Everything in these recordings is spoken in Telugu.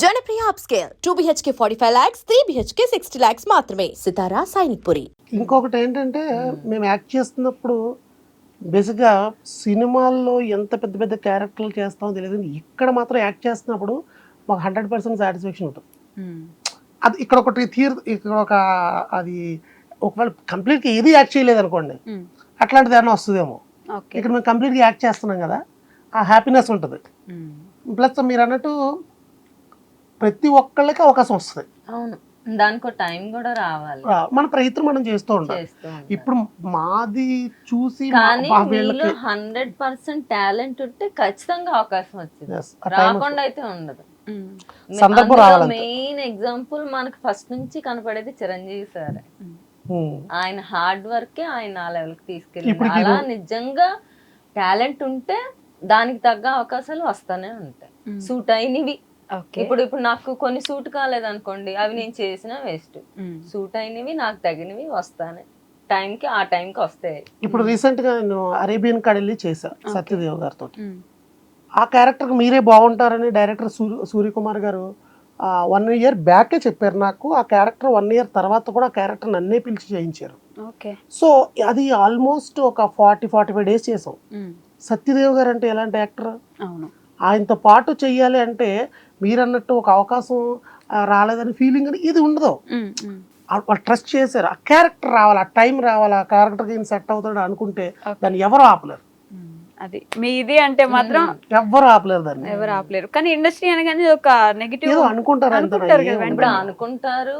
Janapriya upscale. Two BHK forty five lakhs three BHK sixty lakhs మాత్రమే. సితారా సైనిక్ పురి ఇంకొకటి ఏంటంటే మేము యాక్ట్ చేస్తున్నప్పుడు బేసిక్గా సినిమాల్లో ఎంత పెద్ద పెద్ద క్యారెక్టర్లు చేస్తామో తెలియదు. ఇక్కడ మాత్రం యాక్ట్ చేస్తున్నప్పుడు మాకు హండ్రెడ్ పర్సెంట్ సాటిస్ఫాక్షన్ ఉంటుంది. అది ఇక్కడ ఒకటి తీర్ ఇక్కడ ఒక అది ఒకవేళ కంప్లీట్గా ఏది యాక్ట్ చేయలేదు అనుకోండి అట్లాంటిది ఏమైనా వస్తుందేమో. ఇక్కడ మేము కంప్లీట్గా యాక్ట్ చేస్తున్నాం కదా ఆ హ్యాపీనెస్ ఉంటుంది. ప్లస్ మీరు అన్నట్టు ప్రతి ఒక్కళ్ళకి అవకాశం వస్తుంది. అవును. దానికి టైం కూడా రావాలి. మన ప్రయత్నం మనం చేస్తూ ఉండాలి. చేస్తూ ఉండాలి. ఇప్పుడు మాది చూసి హండ్రెడ్ పర్సెంట్ టాలెంట్ ఉంటే ఖచ్చితంగా అవకాశం వచ్చింది. రాకుండా అయితే ఉండదు. సందర్భం. మెయిన్ ఎగ్జాంపుల్ మనకు ఫస్ట్ నుంచి కనపడేది చిరంజీవి సార్. ఉమ్, ఆయన హార్డ్ వర్కే ఆయన ఆ లెవెల్కి ఇప్పటికి అలా నిజంగా టాలెంట్ ఉంటే దానికి తగ్గ అవకాశాలు వస్తానే ఉంటాయి. సూట్ అయినవి ఇప్పుడు ఇప్పుడు నాకు కొన్ని సూట్ కాలేదనుకోండి అవి నేను చేసిన వేస్ట్. సూట్ అయినవి నాకు తగినవి వస్తానే. టైంకి ఆ టైంకి వస్తాయి. ఇప్పుడు రీసెంట్గా నేను అరేబియన్ కడెళ్ళి చేశా సత్యదేవ్ గారితో ఆ క్యారెక్టర్ మీరే బాగుంటారని డైరెక్టర్ సూర్య సూర్యకుమార్ గారు వన్ ఇయర్ బ్యాకే చెప్పారు నాకు. ఆ క్యారెక్టర్ వన్ ఇయర్ తర్వాత కూడా ఆ క్యారెక్టర్ నన్నే పిలిచి చేయించారు. ఓకే. సో అది ఆల్మోస్ట్ ఒక ఫార్టీ ఫార్టీ ఫైవ్ డేస్ చేసాం సత్యదేవ్ గారు అంటే ఎలాంటి యాక్టర్? అవును. ఆయనతో పాటు చెయ్యాలి అంటే మీరన్నట్టు ఒక అవకాశం రాలేదని ఫీలింగ్ అని ఇది ఉండదు. వాళ్ళు ట్రస్ట్ చేశారు. ఆ క్యారెక్టర్ రావాలి ఆ టైం రావాలి ఆ క్యారెక్టర్కి ఈయన సెట్ అవుతాడు అనుకుంటే దాన్ని ఎవరు ఆపలేరు. అది. మీది అంటే మాత్రం ఎవ్వరు ఆపలేరు దాన్ని. ఎవరు ఆపలేరు. కానీ ఇండస్ట్రీ అనగానే ఒక నెగిటివ్ అనుకుంటారు అనుకుంటారు కదా ఇప్పుడు. అనుకుంటారు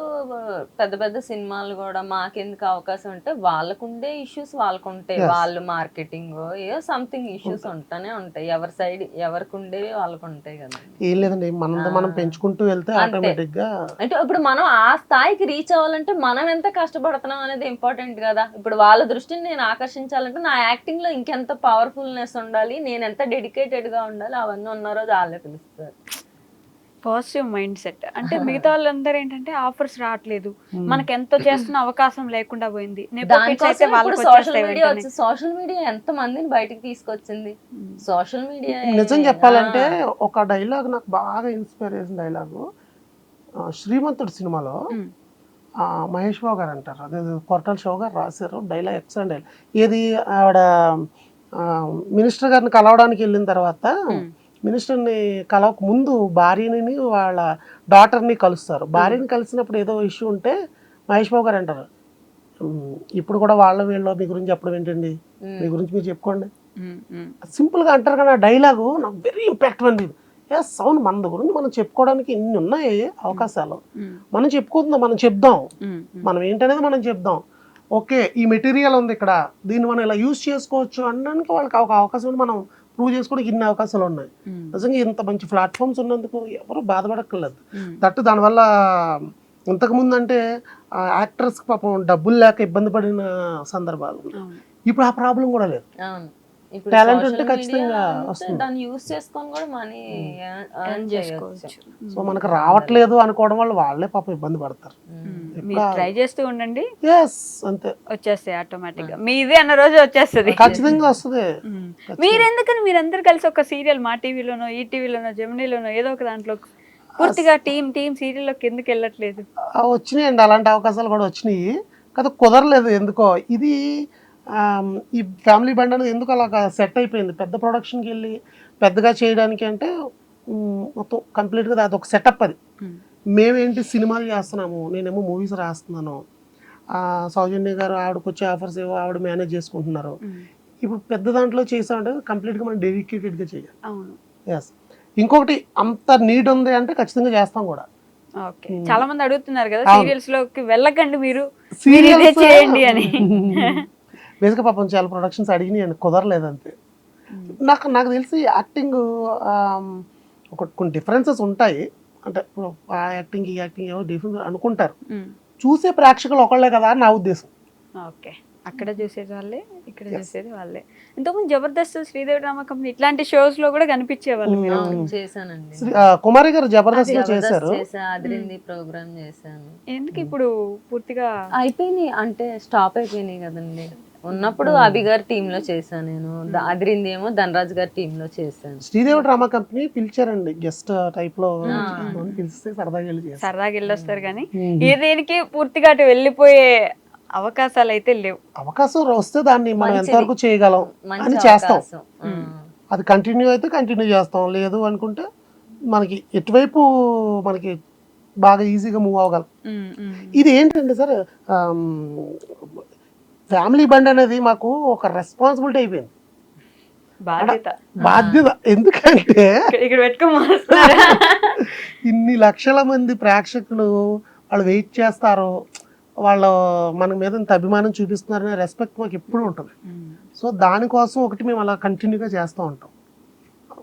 పెద్ద పెద్ద సినిమాలు కూడా మాకెందుకు అవకాశం ఉంటే వాళ్ళకుండే ఇష్యూస్ వాళ్ళకుంటాయి Yes. వాళ్ళు మార్కెటింగ్ ఏదో సంథింగ్ ఇష్యూస్ ఉంటానే ఉంటాయి. ఎవరి సైడ్ ఎవరికి ఉండేవి వాళ్ళకు ఉంటాయి కదా ఏం లేదండి మనం మనం పెంచుకుంటూ వెళ్తే. ఆటోమేటిక్గా అంటే ఇప్పుడు మనం ఆ స్థాయికి రీచ్ అవ్వాలంటే మనం ఎంత కష్టపడుతున్నాం అనేది ఇంపార్టెంట్ కదా. ఇప్పుడు వాళ్ళ దృష్టిని నేను ఆకర్షించాలంటే నా యాక్టింగ్లో ఇంకెంత పవర్ఫుల్నెస్ ఉండాలి నేను ఎంత డెడికేటెడ్గా ఉండాలి అవన్నీ ఉన్న రోజు వాళ్ళే పిలుస్తారు. పాజిటివ్ మైండ్ సెట్ అంటే మిగతా వాళ్ళందరూ ఏంటంటే ఆఫర్స్ రావట్లేదు. మనకి ఎంతో చేస్తున్న అవకాశం లేకుండా పోయింది. సోషల్ మీడియా సోషల్ మీడియా ఎంత మందిని బయటికి తీసుకొచ్చింది? సోషల్ మీడియా నిజం చెప్పాలంటే ఒక డైలాగ్ నాకు బాగా ఇన్స్పైర్ చేసిన డైలాగు శ్రీమంతుడు సినిమాలో. ఆ, మహేష్ బాబు గారు అంటారు. అదే కొరటాల షో గారు రాశారు. డైలాగ్ ఎక్సలెంట్ డైలాగ్ ఏది ఆవిడ మినిస్టర్ గారిని కలవడానికి వెళ్ళిన తర్వాత మినిస్టర్ని కలవక ముందు భార్యని వాళ్ళ డాటర్ని కలుస్తారు. భార్యని కలిసినప్పుడు ఏదో ఇష్యూ ఉంటే మహేష్ బాబు గారు అంటారు. "మ్మ్, ఇప్పుడు కూడా వాళ్ళ వీళ్ళు మీ గురించి చెప్పడం ఏంటండి? మీ గురించి మీరు చెప్పుకోండి. సింపుల్గా అంటారు కానీ ఆ డైలాగు నాకు వెరీ ఇంపాక్ట్ అనిపింది ఎస్ అవును మన గురించి మనం చెప్పుకోవడానికి ఇన్ని ఉన్నాయి అవకాశాలు. మనం చెప్పుకుందాం మనం చెప్దాం. మనం ఏంటనేది మనం చెప్దాం. ఓకే ఈ మెటీరియల్ ఉంది ఇక్కడ దీన్ని మనం ఇలా యూజ్ చేసుకోవచ్చు అనడానికి వాళ్ళకి ఒక అవకాశం మనం ప్రూవ్ చేసుకోవడానికి ఇన్ని అవకాశాలు ఉన్నాయి. నిజంగా ఇంత మంచి ప్లాట్ఫామ్స్ ఉన్నందుకు ఎవరు బాధపడక్కర్లేదు. దట్టు దానివల్ల ఇంతకుముందు అంటే యాక్టర్స్కి పాపం డబ్బులు లేక ఇబ్బంది పడిన సందర్భాలు. ఇప్పుడు ఆ ప్రాబ్లం కూడా లేదు social ఉంటే ఖచ్చితంగా. దాన్ని యూస్ చేసుకొని కూడా మనీ Earn చేసుకోవచ్చు. సో మనకు రావట్లేదు అనుకోవడం వల్ల వాళ్ళే పాపం ఇబ్బంది పడతారు. ట్రై చేస్తూ ఉండండి. ఎస్ అంతే. వచ్చేస్తాయి ఆటోమేటిక్గా. మీదే అన్న రోజు వచ్చేస్తుంది. ఖచ్చితంగా వస్తుంది. మీరెందుకని మీరందరు కలిసి ఒక సీరియల్ మా టీవీలోనో ఈ టీవీలోనో జెమినీలోనో ఏదో ఒక దాంట్లో పూర్తిగా టీం టీం సీరియల్లోకి ఎందుకు వెళ్ళట్లేదు? వచ్చినాయండి. అలాంటి అవకాశాలు కూడా వచ్చినాయి. కదా కుదరలేదు ఎందుకో. ఇది ఈ ఫ్యామిలీ బండ్ అనేది ఎందుకు అలా సెట్ అయిపోయింది? పెద్ద ప్రొడక్షన్కి వెళ్ళి పెద్దగా చేయడానికి అంటే మొత్తం కంప్లీట్గా అది ఒక సెటప్ అది. మ్మ్. మేమేంటి సినిమాలు చేస్తున్నాము? నేనేమో మూవీస్ రాస్తున్నాను. సౌజన్య గారు ఆవిడకి వచ్చే ఆఫర్స్ ఏవో ఆవిడ మేనేజ్ చేసుకుంటున్నారు. ఇప్పుడు పెద్ద దాంట్లో చేసామంటే కంప్లీట్గా మనం డెడికేటెడ్గా చేయాలి. ఎస్ ఇంకొకటి అంత నీడ్ ఉంది అంటే ఖచ్చితంగా చేస్తాం కూడా. చాలా మంది అడుగుతున్నారు కదా. సీరియల్స్లోకి వెళ్ళకండి మీరు. ఇదే చేయండి అని. బేసిక్గా పాపం చాలా ప్రొడక్షన్స్ అడిగినాయి అని కుదరలేదు అంతే. నాకు నాకు తెలిసి యాక్టింగ్ ఒక కొన్ని డిఫరెన్సెస్ ఉంటాయి. అంటే ఇప్పుడు ఆ యాక్టింగ్ ఈ యాక్టింగ్ ఏవో డిఫరెన్స్ అనుకుంటారు. చూసే ప్రేక్షకులు ఒకళ్ళే కదా నా ఉద్దేశం. ఓకే. అక్కడ చూసేది వాళ్ళే ఇక్కడ చూసేది వాళ్ళే. ఇంతకుముందు జబర్దస్త్ శ్రీదేవి డ్రామా కంపెనీ ఇట్లాంటి షోస్లో కూడా కనిపించేవాళ్ళు చేశానండి. కుమారి గారు జబర్దస్త్లో చేశారు. అదిరింది ప్రోగ్రామ్ చేశాను. ఎందుకు ఇప్పుడు పూర్తిగా అయిపోయినాయి అంటే స్టాప్ అయిపోయినాయి కదండి. ఉన్నప్పుడు అభి గారి టీమ్లో చేశాను నేను. అదిరింది ఏమో ధనరాజ్ గారి టీమ్లో చేశాను. శ్రీదేవి డ్రామా కంపెనీ పిలిచారండి. గెస్ట్ టైప్లో పిలిస్తే సరదాగా. సరదాగా వెళ్ళొస్తారు కానీ ఏ దేనికి పూర్తిగా అటు వెళ్ళిపోయే అవకాశాలు అయితే లేవు. అవకాశం వస్తే దాన్ని మనం. ఎంతవరకు చేయగలం అని చేస్తాం. అది కంటిన్యూ అయితే కంటిన్యూ చేస్తాం. లేదు అనుకుంటే మనకి ఎటువైపు మనకి బాగా ఈజీగా మూవ్ అవ్వగలం. ఇది ఏంటంటే సార్ ఫ్యామిలీ బండ్ అనేది మాకు ఒక రెస్పాన్సిబిలిటీ అయిపోయింది. బాధ్యత. బాధ్యత. ఎందుకంటే ఇక్కడ- ఇన్ని లక్షల మంది ప్రేక్షకులు వాళ్ళు వెయిట్ చేస్తారు వాళ్ళు మన మీద ఇంత అభిమానం చూపిస్తున్నారనే రెస్పెక్ట్ మాకు ఎప్పుడూ ఉంటుంది. సో దానికోసం ఒకటి మేము అలా కంటిన్యూగా చేస్తూ ఉంటాం.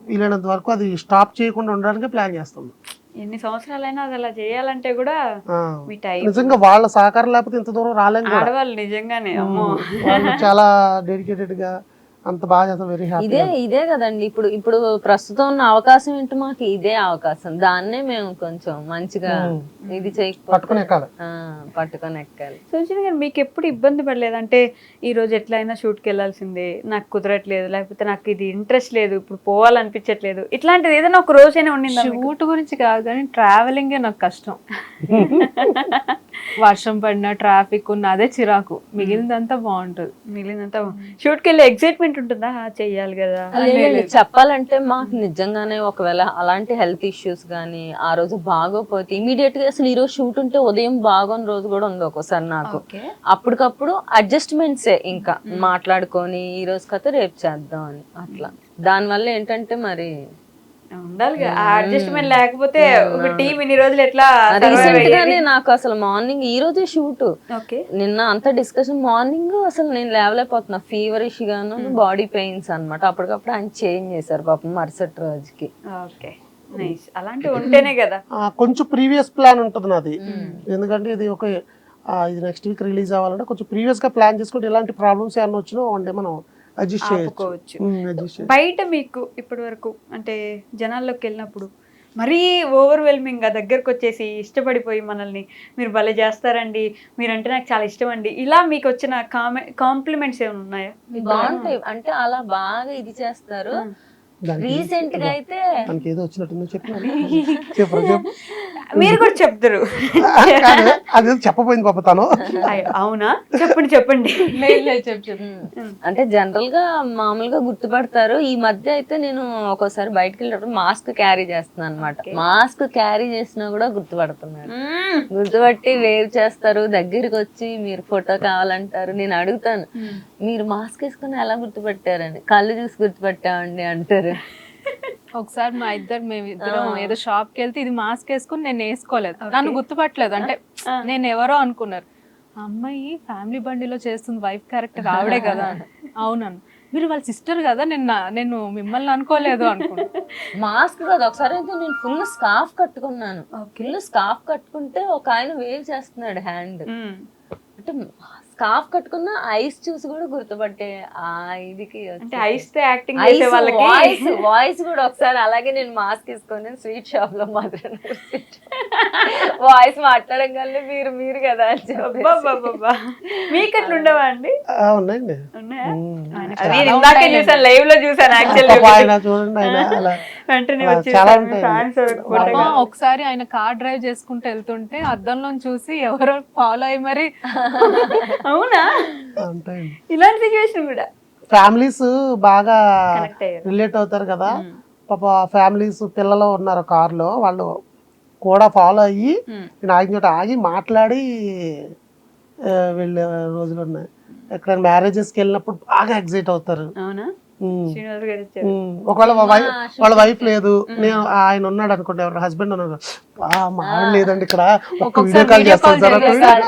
వీలైనంత వరకు అది స్టాప్ చేయకుండా ఉండడానికి ప్లాన్ చేస్తాం ఎన్ని సంవత్సరాలైనా అది అలా చేయాలంటే కూడా మీ టైం నిజంగా వాళ్ళ సహకారం లేకపోతే ఇంత దూరం రాలేం కూడా. ఆడవాళ్ళు నిజంగానే అమ్మో. వాళ్ళు చాలా డెడికేటెడ్గా అంత బాగా చేస్తాం వెరీ హ్యాపీ ఇదే ఇదే కదండి. ఇప్పుడు ఇప్పుడు ప్రస్తుతం ఉన్న అవకాశం ఏంటో మాకు? ఇదే అవకాశం. దాన్నే మేము కొంచెం మంచిగా ఇది చేయకపోతే పట్టుకునే కాదు ఆ, పట్టుకొని ఎక్కాలి. సుజన్ గారు మీకు ఎప్పుడు ఇబ్బంది పడలేదు? అంటే ఈ రోజు ఎట్లయినా షూట్కి వెళ్ళాల్సిందే. నాకు కుదరట్లేదు. లేకపోతే నాకు ఇది ఇంట్రెస్ట్ లేదు. ఇప్పుడు పోవాలనిపించట్లేదు. ఇట్లాంటిది ఏదైనా ఒక రోజైనా ఉండిందా? షూట్ గురించి కాదు కానీ ట్రావెలింగ్ నాకు కష్టం. వర్షం పడినా ట్రాఫిక్ ఉన్న అదే చిరాకు. మిగిలిందంతా బాగుంటుంది. మిగిలినంత షూట్కి వెళ్ళి ఎక్సైట్మెంట్ ఉంటుందా? ఆ, చెయ్యాలి కదా. చెప్పాలంటే మాకు నిజంగానే ఒకవేళ అలాంటి హెల్త్ ఇష్యూస్ కానీ ఆ రోజు బాగోపోతే ఇమీడియట్గా అసలు ఈ రోజు షూట్ ఉంటే ఉదయం బాగోని రోజు కూడా ఉంది ఒక్కోసారి నాకు. ఓకే. అప్పటికప్పుడు అడ్జస్ట్మెంట్సే ఇంకా మాట్లాడుకొని ఈ రోజు కథ రేపు చేద్దాం అని అట్లా. దానివల్ల ఏంటంటే మరి ఉండాలి అడ్జస్ట్మెంట్ లేకపోతే ఒక టీం ఇన్ని రోజులు ఎట్లా రీసెంట్ గానే నాకు అసలు మార్నింగ్ ఈ రోజే షూట్ ఓకే. నిన్న అంత డిస్కషన్ మార్నింగ్ అసలు నేను లేవలేకపోతున్నా ఫీవరిష్ గాను బాడీ పెయిన్స్ అన్నమాట. అప్పటికప్పుడు ఆయన చేంజ్ చేశారు పాపం మరుసటి రోజుకి. ఓకే. నైస్ అలాంటివి ఉంటేనే కదా. ఆ, కొంచెం ప్రీవియస్ ప్లాన్ ఉంటుంది నాది. ఎందుకంటే ఇది ఒక ఆ, ఇది నెక్స్ట్ వీక్ రిలీజ్ అవ్వాలంటే కొంచెం ప్రీవియస్గా ప్లాన్ చేసుకుంటే ఎలాంటి ప్రాబ్లమ్స్ ఏమన్నా వచ్చినా వన్ డే మనం అడ్జస్ట్. చేయొచ్చు. బయట మీకు ఇప్పటి వరకు అంటే జనాల్లోకి వెళ్ళినప్పుడు మరీ ఓవర్వెల్మింగ్గా దగ్గరకు వచ్చేసి ఇష్టపడిపోయి మనల్ని మీరు భలే చేస్తారండి మీరంటే నాకు చాలా ఇష్టం అండి ఇలా మీకు వచ్చిన కామె కాంప్లిమెంట్స్ ఏమైనా ఉన్నాయా? బాగుంటాయి. అంటే అలా బాగా ఇది చేస్తారు. రీసెంట్గా అయితే మనకి ఏదో వచ్చినట్టు చెప్పిన చెప్పరు చెప్పు. మీరు కూడా చెప్తారు. కాదు, అదేదో చెప్పపోయింది పాప తను. అవునా? చెప్పండి చెప్పండి. చెప్పు చెప్పు. అంటే జనరల్గా మామూలుగా గుర్తుపడతారు. ఈ మధ్య అయితే నేను ఒక్కోసారి బయటకు వెళ్ళినప్పుడు మాస్క్ క్యారీ చేస్తున్నాను అనమాట మాస్క్ క్యారీ చేసినా కూడా గుర్తుపడుతున్నారు. గుర్తుపట్టి వేవ్ చేస్తారు. దగ్గరికి వచ్చి మీరు ఫోటో కావాలంటారు. నేను అడుగుతాను మీరు మాస్క్ వేసుకుని ఎలా గుర్తుపట్టారని? కళ్ళు చూసి గుర్తుపట్టామండి అంటారు. ఒకసారి మా ఇద్దరు మేము ఇద్దరం ఏదో షాప్కి వెళ్తే ఇది మాస్క్ వేసుకుని నేను వేసుకోలేదు. నన్ను గుర్తుపట్టలేదు. అంటే నేను ఎవరో అనుకున్నారు. అమ్మాయి ఫ్యామిలీ బండిలో చేస్తుంది వైఫ్ క్యారెక్టర్ ఆవిడే కదా. అవునను. మీరు వాళ్ళ సిస్టర్ కదా నేను నా- నేను మిమ్మల్ని అనుకోలేదు అనుకున్నా. మాస్క్ కాదు. ఒకసారి అయితే నేను ఫుల్ స్కార్ఫ్ కట్టుకున్నాను. ఫుల్ స్కార్ఫ్ కట్టుకుంటే ఒక ఆయన వేవ్ చేస్తున్నాడు హ్యాండ్. అంటే స్కార్ఫ్ కట్టుకున్న ఐస్ చూసి కూడా గుర్తుపట్టే ఆ ఇదికి అంటే ఐస్తో యాక్టింగ్ చేసే వాళ్ళకి. వాయిస్ వాయిస్ కూడా ఒకసారి అలాగే నేను మాస్క్ వేసుకొని స్వీట్ షాప్లో మాత్రం వాయిస్ మాట్లాడగానే మీరు మీరు కదా అని. మీకు అట్లా ఉండవా అండి? ఆ, ఉన్నాయండి. ఉన్నాయా? ఉమ్. అది నేను ఇందాకే చూసాను లైవ్లో చూసాను యాక్చువల్లీ చూడండి వెంటనే ఒకసారి ఆయన కార్ డ్రైవ్ చేసుకుంటూ వెళ్తుంటే అద్దంలో చూసి ఎవరో ఫాలో అయ్యి మరి. అవునా? ఇలాంటి సిచ్యువేషన్ కూడా. ఫ్యామిలీస్ బాగా కనెక్ట్ అయ్యారు. రిలేట్ అవుతారు కదా. పాప ఫ్యామిలీస్ పిల్లలు ఉన్నారు కార్లో వాళ్ళు కూడా ఫాలో అయ్యి నేను ఆగిన చోట ఆగి మాట్లాడి వెళ్ళే రోజులు ఉన్నాయి. ఎక్కడైనా మ్యారేజెస్కి వెళ్ళినప్పుడు బాగా ఎగ్జైట్ అవుతారు. అవునా. శ్రీనివాస్ గారు ఇచ్చారు. ఉమ్. ఒకవేళ వాళ్ళ వైఫ్ లేదు నేను ఆయన ఉన్నాడు అనుకోండి ఎవరు హస్బెండ్ ఉన్నారు "ఆ, మా ఆవిడ లేదండి ఇక్కడ ఒక్క వీడియో కాల్ చేస్తాను సార్.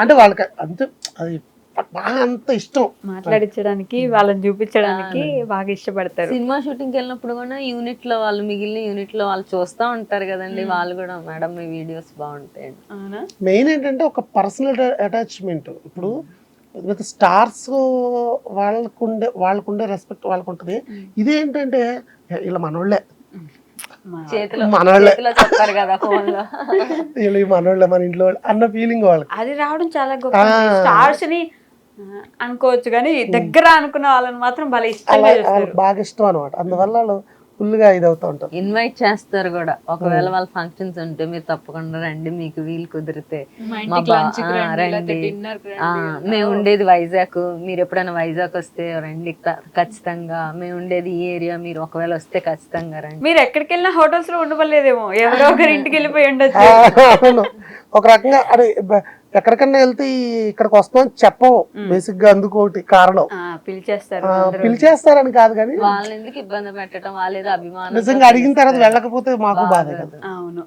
అంటే వాళ్ళకి అంతే అది బాగా అంత ఇష్టం. మాట్లాడించడానికి వాళ్ళని చూపించడానికి బాగా ఇష్టపడతారు. సినిమా షూటింగ్ వెళ్ళినప్పుడు కూడా యూనిట్లో వాళ్ళు మిగిలిన యూనిట్లో వాళ్ళు చూస్తా ఉంటారు కదండి. వాళ్ళు కూడా మేడం మీ వీడియోస్ బాగుంటాయి మెయిన్ ఏంటంటే ఒక పర్సనల్ అటాచ్మెంట్. ఇప్పుడు విత్ స్టార్స్ వాళ్ళకుండే వాళ్ళకుండే రెస్పెక్ట్ వాళ్ళకు ఉంటుంది ఇదేంటంటే ఇలా మనోళ్ళే. మనోళ్ళే. చెప్పారు కదా ఫోన్లో వీళ్ళు ఈ మనోళ్ళే మన ఇంట్లో వాళ్ళు అన్న ఫీలింగ్ వాళ్ళకి. అది రావడం చాలా గొప్ప. స్టార్స్ని అనుకోవచ్చు కానీ దగ్గర అనుకున్న వాళ్ళని మాత్రం భలే ఇష్టంగా బాగా ఇష్టం అనమాట అందువల్ల వాళ్ళు ఫుల్గా ఇది అవుతూ ఉంటారు ఇన్వైట్ చేస్తారు కూడా. ఒకవేళ వాళ్ళ ఫంక్షన్స్ ఉంటే మీరు తప్పకుండా రండి మీకు వీలు కుదిరితే. రండి మేము ఉండేది వైజాగ్. మీరు ఎప్పుడైనా వైజాగ్ వస్తే రండి ఖచ్చితంగా. మేము ఉండేది ఈ ఏరియా మీరు ఒకవేళ వస్తే ఖచ్చితంగా రండి. మీరు ఎక్కడికి వెళ్ళినా హోటల్స్లో ఉండవలేదేమో ఎవరో ఒకరి ఇంటికి వెళ్ళిపోయి ఉండొచ్చు. ఒక రకంగా బ- ఎక్కడికన్నా వెళ్తే ఇక్కడికి వస్తామని చెప్పవు బేసిక్గా అందుకు ఒకటి కారణం. పిలిచేస్తారు. పిలిచేస్తారని కాదు కానీ వాళ్ళని ఇబ్బంది పెట్టడం? వాళ్ళేదో అభిమానం నిజంగా అడిగిన తర్వాత వెళ్ళకపోతే మాకు బాధ కదా. అవును.